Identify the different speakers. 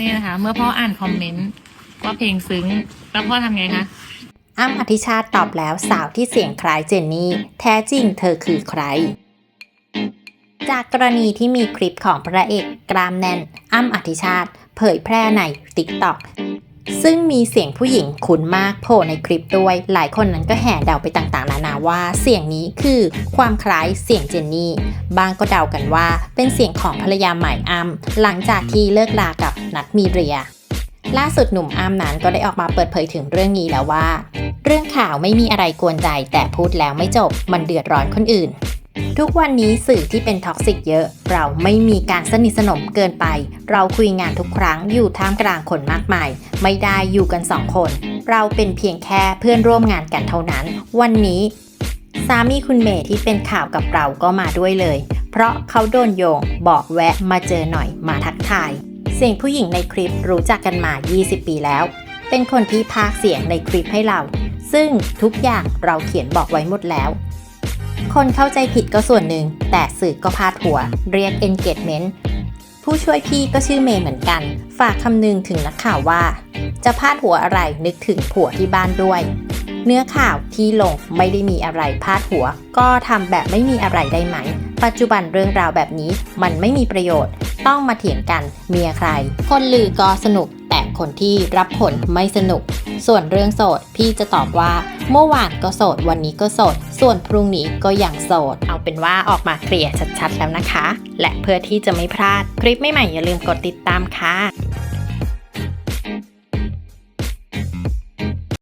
Speaker 1: นี่นะคะ เมื่อพ่ออ่านคอมเมนต์ว่าเพลงซึ้ง แล้วพ่อทำไงคะ
Speaker 2: อ้ำอธิชาติตอบแล้วสาวที่เสียงคล้ายเจนนี่ แท้จริงเธอคือใคร จากกรณีที่มีคลิปของพระเอกกรามแน่นอ้ำอธิชาติ เผยแพร่ใน TikTok ซึ่งมีเสียงผู้หญิงคุ้นมากโผล่ในคลิปด้วย หลายคนนั้นก็แห่เดาไปต่างๆ นานาว่าเสียงนี้คือความคล้ายเสียงเจนนี่ บางก็เดากันว่าเป็นเสียงของภรรยาใหม่อ้ำหลังจากที่เลิกลากับนัทมีเรียล่าสุดหนุ่มอ้ำนั้นก็ได้ออกมาเปิดเผยถึงเรื่องนี้แล้วว่า เรื่องข่าวไม่มีอะไรกวนใจแต่พูดแล้วไม่จบมันเดือดร้อนคนอื่น ทุกวันนี้สื่อที่เป็นท็อกซิกเยอะ เราไม่มีการสนิทสนมเกินไป เราคุยงานทุกครั้งอยู่ท่ามกลางคนมากมาย ไม่ได้อยู่กันสองคน เราเป็นเพียงแค่เพื่อนร่วมงานกันเท่านั้น วันนี้สามีคุณเมย์ที่เป็นข่าวกับเราก็มาด้วยเลย เพราะเขาโดนโยงบอกแวะมาเจอหน่อยมาทักทาย เสียงผู้หญิงในคลิปรู้จักกันมา 20 ปีแล้ว เป็นคนที่พากเสียงในคลิปให้เรา ซึ่งทุกอย่างเราเขียนบอกไว้หมดแล้ว คนเข้าใจผิดก็ส่วนหนึ่ง แต่สื่อก็พาดหัว เรียก engagement ผู้ช่วยพี่ก็ชื่อเมย์เหมือนกัน ฝากคำนึงถึงนักข่าวว่า จะพาดหัวอะไรนึกถึงผัวที่บ้านด้วย เนื้อข่าวที่ลงไม่ได้มีอะไรพาดหัว ก็ทำแบบไม่มีอะไรได้ไหม ปัจจุบันเรื่องราวแบบนี้มันไม่มีประโยชน์ ต้องมาเถียงกันเมียใคร คนลือก็สนุก แต่คนที่รับผลไม่สนุก ส่วนเรื่องโสดพี่จะตอบว่า เมื่อวานก็โสด วันนี้ก็โสด ส่วนพรุ่งนี้ก็ยังโสด เอาเป็นว่าออกมาเคลียร์ชัดๆแล้วนะคะ และเพื่อที่จะไม่พลาดคลิปใหม่ๆอย่าลืมกดติดตามค่ะ